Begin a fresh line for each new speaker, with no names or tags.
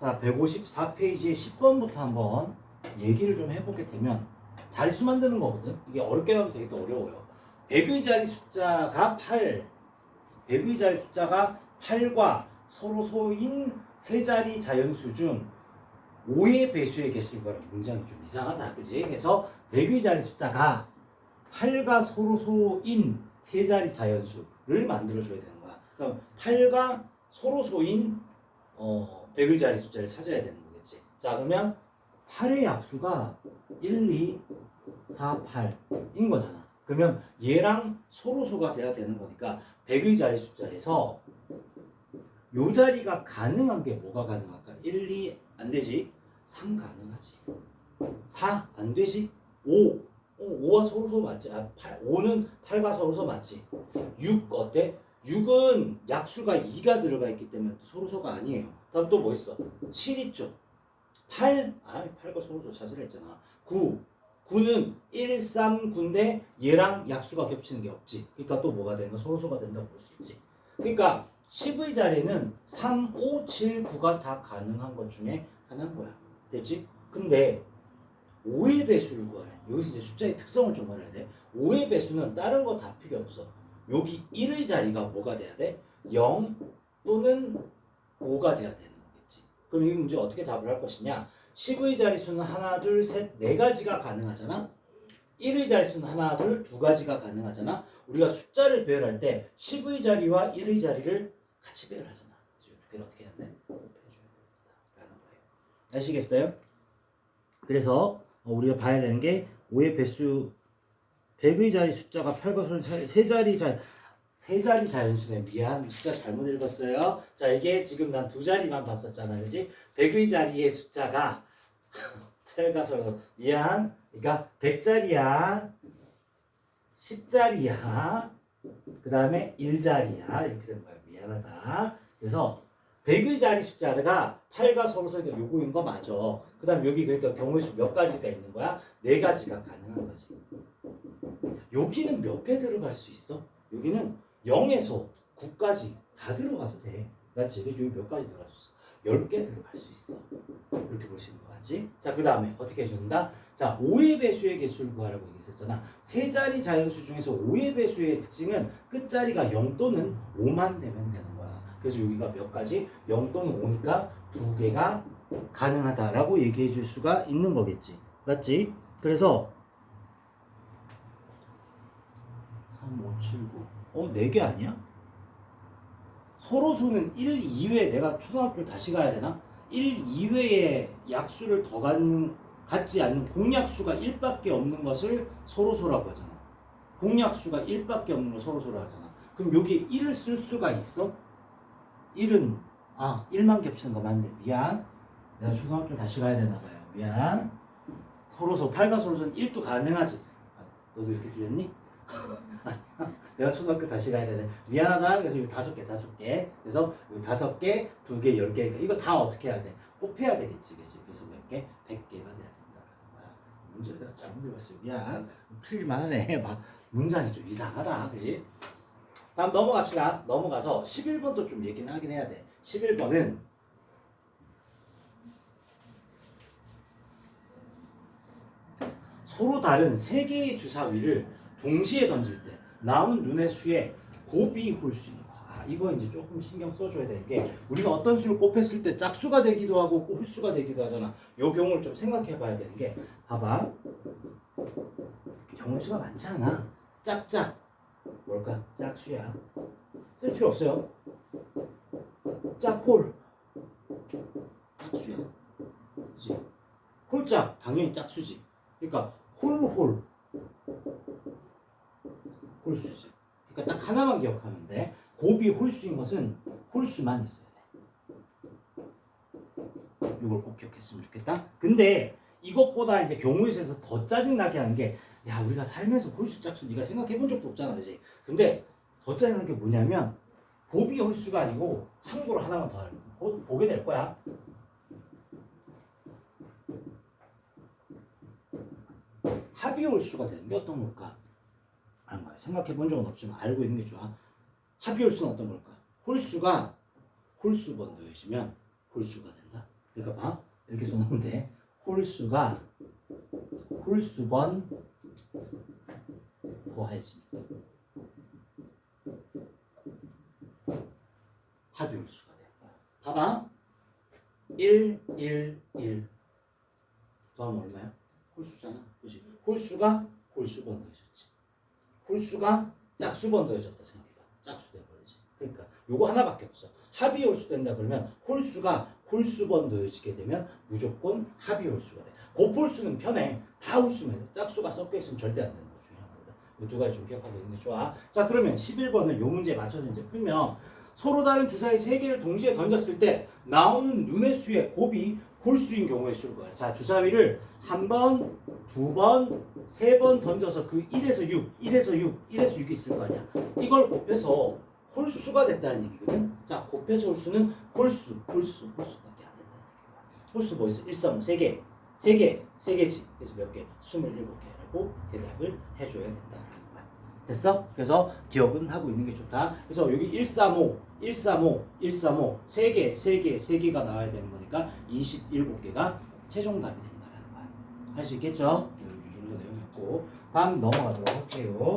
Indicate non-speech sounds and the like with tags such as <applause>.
자, 154페이지의 10번부터 한번 얘기를 좀 해보게 되면 자릿수 만드는 거거든. 이게 어렵게 하면 되게 또 어려워요. 100의 자리 숫자가 8. 100의 자리 숫자가 8과 서로 소인 세 자리 자연수 중 5의 배수의 개수가 문장이 좀 이상하다. 그지? 그래서 100의 자리 숫자가 8과 서로 소인 세 자리 자연수를 만들어줘야 되는 거야. 그럼 8과 서로 소인 어, 100의 자리 숫자를 찾아야 되는 거겠지. 자, 그러면 8의 약수가 1, 2, 4, 8인 거잖아. 그러면 얘랑 서로소가 돼야 되는 거니까 100의 자리 숫자에서 요 자리가 가능한 게 뭐가 가능할까? 1, 2 안 되지. 3 가능하지. 4 안 되지. 5. 어, 5와 서로소 맞지. 아, 8, 5는 8과 서로소 맞지. 6 어때? 6은 약수가 2가 들어가 있기 때문에 서로소가 아니에요. 다음 또 뭐 있어? 7 있죠. 8, 아, 8과 서로소 찾으라 했잖아. 9. 9는 1, 3, 9인데 얘랑 약수가 겹치는 게 없지. 그러니까 또 뭐가 되는 거? 서로소가 된다고 볼 수 있지. 그러니까 10의 자리는 3, 5, 7, 9가 다 가능한 것 중에 하나인 거야. 됐지? 근데 5의 배수를 구하래. 여기서 이제 숫자의 특성을 좀 알아야 돼. 5의 배수는 다른 거 다 필요 없어. 여기 1의 자리가 뭐가 돼야 돼? 0 또는 5가 돼야 되는 거겠지. 그럼 이 문제 어떻게 답을 할 것이냐? 10의 자릿수는 하나, 둘, 셋, 네 가지가 가능하잖아. 1의 자릿수는 하나, 둘, 두 가지가 가능하잖아. 우리가 숫자를 배열할 때 10의 자리와 1의 자리를 같이 배열하잖아. 그래서 이렇게 어떻게 해야 돼? 곱해줘야 됩니다. 라는 거예요. 아시겠어요? 그래서 어, 우리가 봐야 되는 게 5의 배수 100의 자리 숫자가 8과 손세 자리 자, 세 자리 자연수네 미안 숫자 잘못 읽었어요. 자 이게 지금 난 두 자리만 봤었잖아, 그지? 100의 자리의 숫자가 <laughs> 8과 손 미안. 그러니까 100자리야, 10자리야, 그 다음에 1자리야 이렇게 된 거야. 미안하다. 그래서 100의 자리 숫자가 8과 서로 서로 요거인 거 맞아. 그 다음 여기 그러니까 경우의 수 몇 가지가 있는 거야? 네 가지가 가능한 거지. 여기는 몇 개 들어갈 수 있어? 여기는 0에서 9까지 다 들어가도 돼. 맞지? 그래서 여기 몇 가지 들어갈 수 있어? 10개 들어갈 수 있어. 이렇게 보시는 거 같지? 자, 그 다음에 어떻게 해준다? 자, 5의 배수의 개수를 구하라고 얘기했었잖아. 세 자리 자연수 중에서 5의 배수의 특징은 끝자리가 0 또는 5만 되면 되는 거야. 그래서 여기가 몇 가지? 0 또는 5니까 두 개가 가능하다라고 얘기해 줄 수가 있는 거겠지. 맞지? 그래서 3, 5, 7, 9. 어, 4개 아니야? 서로 수는 1 이외에 내가 초등학교를 다시 가야 되나? 1 이외에 약수를 더 갖는, 갖지 않는 공약수가 1밖에 없는 것을 서로소라고 하잖아. 공약수가 1밖에 없는 걸 서로소라고 하잖아. 그럼 여기 1을 쓸 수가 있어? 1은, 아, 1만 겹치는 거 맞네. 미안. 내가 초등학교를 다시 가야 되나 봐요. 미안. 서로소, 8과 서로소는 1도 가능하지. 아, 너도 이렇게 들렸니? <laughs> 내가 초등학교 다시 가야 되네. 미안하다. 그래서 여기 다섯 개, 다섯 개. 그래서 여기 다섯 개, 두 개, 열 개. 이거 다 어떻게 해야 돼? 곱해야 되겠지, 그지? 그래서 몇 개? 백 개가 돼야 거야. 문제를 내가 잘못 읽었어요. 미안. 풀릴만 하네. <laughs> 막 문장이 좀 이상하다, 그지? 다음 넘어갑시다. 넘어가서 11번도 좀 얘기는 하긴 해야 돼. 11번은 서로 다른 세 개의 주사위를 동시에 던질 때 나온 눈의 수에 곱이 홀수 있는 거. 아, 이거 이제 조금 신경 써줘야 되는 게 우리가 어떤 수를 곱했을 때 짝수가 되기도 하고 홀수가 되기도 하잖아. 요 경우를 좀 생각해 봐야 되는 게 봐봐. 경우 수가 많지 않아. 짝짝. 뭘까? 짝수야. 쓸 필요 없어요. 짝홀. 짝수야. 그지? 홀짝. 당연히 짝수지. 그러니까 홀홀. 홀수지. 그러니까 딱 하나만 돼. 곱이 홀수인 것은 홀수만 있어야 돼. 이걸 꼭 기억했으면 좋겠다. 근데 이것보다 이제 경우의 수에서 더 짜증나게 하는 게, 야, 우리가 살면서 홀수 짝수 네가 생각해 본 적도 없잖아, 그지? 근데 더 짜증나는 게 뭐냐면, 곱이 홀수가 아니고, 참고로 하나만 더곧 보게 될 거야. 합이 홀수가 되는 게 어떤 걸까? 생각해 본 적은 없지만 알고 있는 게 좋아. 합의 홀수는 어떤 걸까? 홀수가 홀수 번호이시면 홀수가 된다. 그러니까 봐. 이렇게 써놓으면 돼. 홀수가 홀수번 더해집니다. 합이 홀수가 돼. 봐봐. 1, 1, 1. 더하면 얼마야? 홀수잖아. 그지? 홀수가 홀수번 더해졌지. 홀수가 짝수 번 더해졌다 생각해봐. 짝수 돼버리지. 그러니까 요거 하나밖에 없어. 합이 홀수 된다 그러면 홀수가 홀수번 더해지게 되면 무조건 합이 홀수가 돼. 곱홀수는 편해. 다 홀수면 짝수가 섞여 있으면 절대 안 되는 거 중요한 겁니다. 이두 가지 좀 기억하고 있는 게 좋아. 자 그러면 11번은 요 문제에 맞춰서 이제 풀면 서로 다른 주사위 세 개를 동시에 던졌을 때 나오는 눈의 수의 곱이 홀수인 경우에 쓸 거야. 자 주사위를 한 번, 두 번, 세 번 던져서 그 1에서 6, 1에서 6, 1에서 6이 있을 거 아니야. 이걸 곱해서 홀수가 됐다는 얘기거든. 자 곱해서 홀수는 홀수, 홀수, 홀수밖에 안 된다는 얘기야. 홀수 뭐 있어? 1, 3, 3개, 3개, 3개지. 그래서 몇 개? 27개라고 대답을 해줘야 거야. 됐어? 그래서 기억은 하고 있는 게 좋다. 그래서 여기 135, 135, 135, 3개, 3개, 3개가 나와야 되는 거니까 27개가 최종 답이 된다라는 거야. 할 수 있겠죠? 이 정도 내용이었고 다음 넘어가도록 할게요.